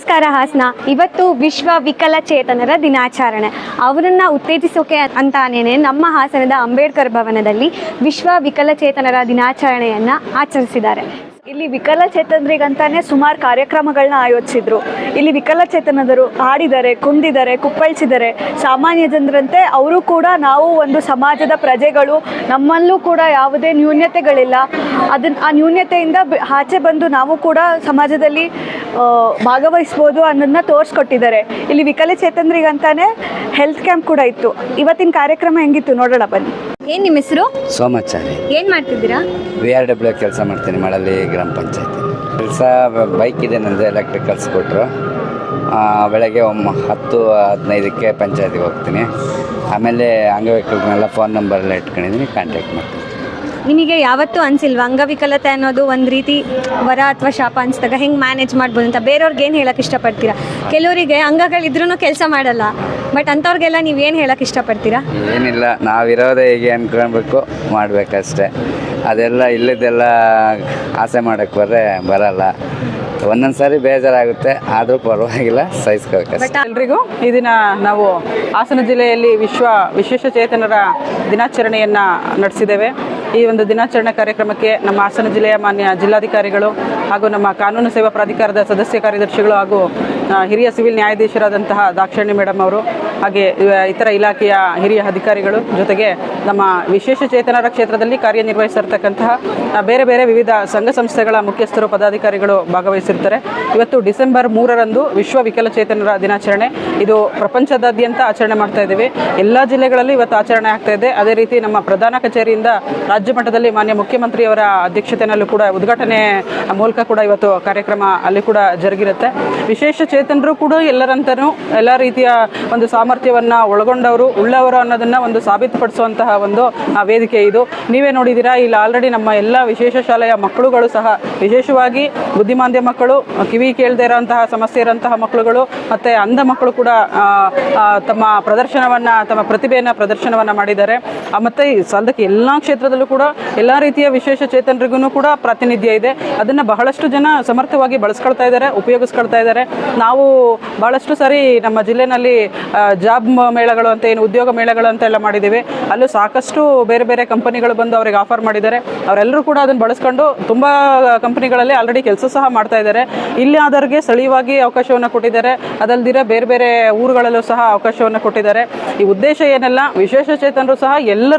ನಮಸ್ಕಾರ ಹಾಸನ. ಇವತ್ತು ವಿಶ್ವ ವಿಕಲಚೇತನರ ದಿನಾಚರಣೆ. ಅವರನ್ನ ಉತ್ತೇಜಿಸೋಕೆ ಅಂತಾನೇ ನಮ್ಮ ಹಾಸನದ ಅಂಬೇಡ್ಕರ್ ಭವನದಲ್ಲಿ ವಿಶ್ವ ವಿಕಲಚೇತನರ ದಿನಾಚರಣೆಯನ್ನ ಆಚರಿಸಿದ್ದಾರೆ. ಇಲ್ಲಿ ವಿಕಲಚೇತನರಿಗಂತಾನೆ ಸುಮಾರು ಕಾರ್ಯಕ್ರಮಗಳನ್ನ ಆಯೋಜಿಸಿದ್ರು. ಇಲ್ಲಿ ವಿಕಲಚೇತನದರು ಹಾಡಿದ್ದಾರೆ, ಕುಂದಿದ್ದಾರೆ, ಕುಪ್ಪಳಿಸಿದ್ದಾರೆ. ಸಾಮಾನ್ಯ ಜನರಂತೆ ಅವರು ಕೂಡ ನಾವು ಒಂದು ಸಮಾಜದ ಪ್ರಜೆಗಳು. ನಮ್ಮಲ್ಲೂ ಕೂಡ ಯಾವುದೇ ನ್ಯೂನ್ಯತೆಗಳಿಲ್ಲ. ಅದನ್ನ ಆ ನ್ಯೂನ್ಯತೆಯಿಂದ ಆಚೆ ಬಂದು ನಾವು ಕೂಡ ಸಮಾಜದಲ್ಲಿ ಭಾಗವಹಿಸ್ಬೋದು ಅನ್ನೋದನ್ನ ತೋರಿಸ್ಕೊಟ್ಟಿದ್ದಾರೆ. ಇಲ್ಲಿ ವಿಕಲಚೇತನರಿಗಂತಾನೆ ಹೆಲ್ತ್ ಕ್ಯಾಂಪ್ ಕೂಡ ಇತ್ತು. ಇವತ್ತಿನ ಕಾರ್ಯಕ್ರಮ ಹೆಂಗಿತ್ತು ನೋಡೋಣ ಬನ್ನಿ. ಏನ್ ನಿಮ್ಮ ಹೆಸರು? ಸೋಮಾಚಾರಿ. ಏನ್ ಮಾಡ್ತಿದ್ದೀರಾ? ವಿ ಆರ್ ಡಬ್ಲ್ಯೂ ಕೆಲಸ ಮಾಡ್ತೀನಿ ಮಳಲಿ ಗ್ರಾಮ ಪಂಚಾಯತಿ. ಕೆಲಸ ಬೈಕ್ ಇದೆ ನಂದು ಎಲೆಕ್ಟ್ರಿಕಲ್ಸ್ ಕೊಟ್ಟರು ಬೆಳಗ್ಗೆ ಒಮ್ಮ ಹತ್ತು ಹದಿನೈದಕ್ಕೆ ಪಂಚಾಯತಿಗೆ ಹೋಗ್ತೀನಿ. ಆಮೇಲೆ ಅಂಗವಿಕಲರನ್ನೆಲ್ಲ ಫೋನ್ ನಂಬರೆಲ್ಲ ಇಟ್ಕೊಂಡಿದ್ದೀನಿ ಕಾಂಟ್ಯಾಕ್ಟ್ ಮಾಡ್ತೀನಿ. ನಿಮಗೆ ಯಾವತ್ತೂ ಅನ್ಸಿಲ್ವಾ? ಅಂಗವಿಕಲತೆ ಅನ್ನೋದು ಒಂದು ರೀತಿ ವರ ಅಥವಾ ಶಾಪ ಅನ್ಸಿದಾಗ ಹೆಂಗೆ ಮ್ಯಾನೇಜ್ ಮಾಡ್ಬೋದು ಅಂತ ಬೇರೆಯವ್ರಿಗೆ ಏನು ಹೇಳಕ್ಕೆ ಇಷ್ಟಪಡ್ತೀರಾ? ಕೆಲವರಿಗೆ ಅಂಗಗಳಿದ್ರೂ ಕೆಲಸ ಮಾಡಲ್ಲ ಬಟ್ ಅಂಥವ್ರಿಗೆಲ್ಲ ನೀವು ಏನು ಹೇಳಕ್ಕೆ ಇಷ್ಟಪಡ್ತೀರಾ? ಏನಿಲ್ಲ ನಾವಿರೋದೇ ಹೇಗೆ ಅಂದ್ಕೊಳ್ಬೇಕು ಮಾಡಬೇಕಷ್ಟೆ. ಅದೆಲ್ಲ ಇಲ್ಲದೆಲ್ಲ ಆಸೆ ಮಾಡೋಕ್ಕೆ ಬರ್ರೆ ಬರಲ್ಲ. ಒಂದೊಂದು ಸಾರಿ ಬೇಜಾರಾಗುತ್ತೆ ಆದರೂ ಪರವಾಗಿಲ್ಲ ಸಹಿಸ್ಕೋಬೇಕು ಎಲ್ರಿಗೂ ಈ ದಿನ ನಾವು ಹಾಸನ ಜಿಲ್ಲೆಯಲ್ಲಿ ವಿಶ್ವ ವಿಶೇಷ ಚೇತನರ ದಿನಾಚರಣೆಯನ್ನು ನಡೆಸಿದ್ದೇವೆ. ಈ ಒಂದು ದಿನಾಚರಣೆ ಕಾರ್ಯಕ್ರಮಕ್ಕೆ ನಮ್ಮ ಹಾಸನ ಜಿಲ್ಲೆಯ ಮಾನ್ಯ ಜಿಲ್ಲಾಧಿಕಾರಿಗಳು ಹಾಗೂ ನಮ್ಮ ಕಾನೂನು ಸೇವಾ ಪ್ರಾಧಿಕಾರದ ಸದಸ್ಯ ಕಾರ್ಯದರ್ಶಿಗಳು ಹಾಗೂ ಹಿರಿಯ ಸಿವಿಲ್ ನ್ಯಾಯಾಧೀಶರಾದಂತಹ ದಾಕ್ಷಾಯಣಿ ಮೇಡಮ್ ಅವರು ಹಾಗೆ ಇತರ ಇಲಾಖೆಯ ಹಿರಿಯ ಅಧಿಕಾರಿಗಳು ಜೊತೆಗೆ ನಮ್ಮ ವಿಶೇಷ ಚೇತನರ ಕ್ಷೇತ್ರದಲ್ಲಿ ಕಾರ್ಯನಿರ್ವಹಿಸಿರ್ತಕ್ಕಂತಹ ಬೇರೆ ಬೇರೆ ವಿವಿಧ ಸಂಘ ಸಂಸ್ಥೆಗಳ ಮುಖ್ಯಸ್ಥರು, ಪದಾಧಿಕಾರಿಗಳು ಭಾಗವಹಿಸಿರ್ತಾರೆ. ಇವತ್ತು ಡಿಸೆಂಬರ್ ಮೂರರಂದು ವಿಶ್ವ ವಿಕಲಚೇತನರ ದಿನಾಚರಣೆ. ಇದು ಪ್ರಪಂಚದಾದ್ಯಂತ ಆಚರಣೆ ಮಾಡ್ತಾ ಇದ್ದೀವಿ. ಎಲ್ಲ ಜಿಲ್ಲೆಗಳಲ್ಲಿ ಇವತ್ತು ಆಚರಣೆ ಆಗ್ತಾ ಇದೆ. ಅದೇ ರೀತಿ ನಮ್ಮ ಪ್ರಧಾನ ಕಚೇರಿಯಿಂದ ರಾಜ್ಯ ಮಟ್ಟದಲ್ಲಿ ಮಾನ್ಯ ಮುಖ್ಯಮಂತ್ರಿಯವರ ಅಧ್ಯಕ್ಷತೆಯಲ್ಲೂ ಕೂಡ ಉದ್ಘಾಟನೆ ಮೂಲಕ ಕೂಡ ಇವತ್ತು ಕಾರ್ಯಕ್ರಮ ಅಲ್ಲಿ ಕೂಡ ಜರುಗಿರುತ್ತೆ. ವಿಶೇಷ ಚೇತನರು ಕೂಡ ಎಲ್ಲರಂತನೂ ಎಲ್ಲ ರೀತಿಯ ಒಂದು ಸಾಮರ್ಥ್ಯವನ್ನ ಒಳಗೊಂಡವರು ಉಳ್ಳವರು ಅನ್ನೋದನ್ನ ಒಂದು ಸಾಬೀತುಪಡಿಸುವಂತಹ ಒಂದು ವೇದಿಕೆ ಇದು. ನೀವೇ ನೋಡಿದ್ದೀರಾ, ಇಲ್ಲಿ ಆಲ್ರೆಡಿ ನಮ್ಮ ಎಲ್ಲ ವಿಶೇಷ ಶಾಲೆಯ ಮಕ್ಕಳುಗಳು ಸಹ, ವಿಶೇಷವಾಗಿ ಬುದ್ಧಿಮಾಂದ್ಯ ಮಕ್ಕಳು, ಕಿವಿ ಕೇಳದೇ ಇರೋಂತಹ, ಸಮಸ್ಯೆ ಇರೋಂತಹ ಮಕ್ಕಳುಗಳು, ಮತ್ತೆ ಅಂಧ ಮಕ್ಕಳು ಕೂಡ ತಮ್ಮ ಪ್ರದರ್ಶನವನ್ನ, ತಮ್ಮ ಪ್ರತಿಭೆಯನ್ನ ಪ್ರದರ್ಶನವನ್ನ ಮಾಡಿದ್ದಾರೆ. ಮತ್ತೆ ಸಾಲದಕ್ಕೆ ಎಲ್ಲಾ ಕ್ಷೇತ್ರದಲ್ಲೂ ಕೂಡ ಎಲ್ಲಾ ರೀತಿಯ ವಿಶೇಷ ಚೇತನರಿಗೂ ಕೂಡ ಪ್ರಾತಿನಿಧ್ಯ ಇದೆ. ಅದನ್ನ ಬಹಳಷ್ಟು ಜನ ಸಮರ್ಥವಾಗಿ ಬಳಸ್ಕೊಳ್ತಾ ಇದ್ದಾರೆ, ಉಪಯೋಗಿಸ್ಕೊಳ್ತಾ ಇದ್ದಾರೆ. ನಾವು ಬಹಳಷ್ಟು ಸಾರಿ ನಮ್ಮ ಜಿಲ್ಲೆನಲ್ಲಿ ಜಾಬ್ ಮೇಳಗಳು ಅಂತ ಏನು, ಉದ್ಯೋಗ ಮೇಳಗಳು ಅಂತ ಎಲ್ಲ ಮಾಡಿದ್ದೀವಿ. ಅಲ್ಲೂ ಸಾಕಷ್ಟು ಬೇರೆ ಬೇರೆ ಕಂಪನಿಗಳು ಬಂದು ಅವರಿಗೆ ಆಫರ್ ಮಾಡಿದ್ದಾರೆ. ಅವರೆಲ್ಲರೂ ಕೂಡ ಅದನ್ನು ಬಳಸ್ಕೊಂಡು ತುಂಬ ಕಂಪನಿಗಳಲ್ಲಿ ಆಲ್ರೆಡಿ ಕೆಲಸ ಸಹ ಮಾಡ್ತಾ ಇದ್ದಾರೆ. ಇಲ್ಲಿ ಆದವ್ರಿಗೆ ಸ್ಥಳೀಯವಾಗಿ ಅವಕಾಶವನ್ನು ಕೊಟ್ಟಿದ್ದಾರೆ. ಅದಲ್ದಿರ ಬೇರೆ ಬೇರೆ ಊರುಗಳಲ್ಲೂ ಸಹ ಅವಕಾಶವನ್ನು ಕೊಟ್ಟಿದ್ದಾರೆ. ಈ ಉದ್ದೇಶ ಏನೆಲ್ಲ, ವಿಶೇಷ ಚೇತನರು ಸಹ ಎಲ್ಲರ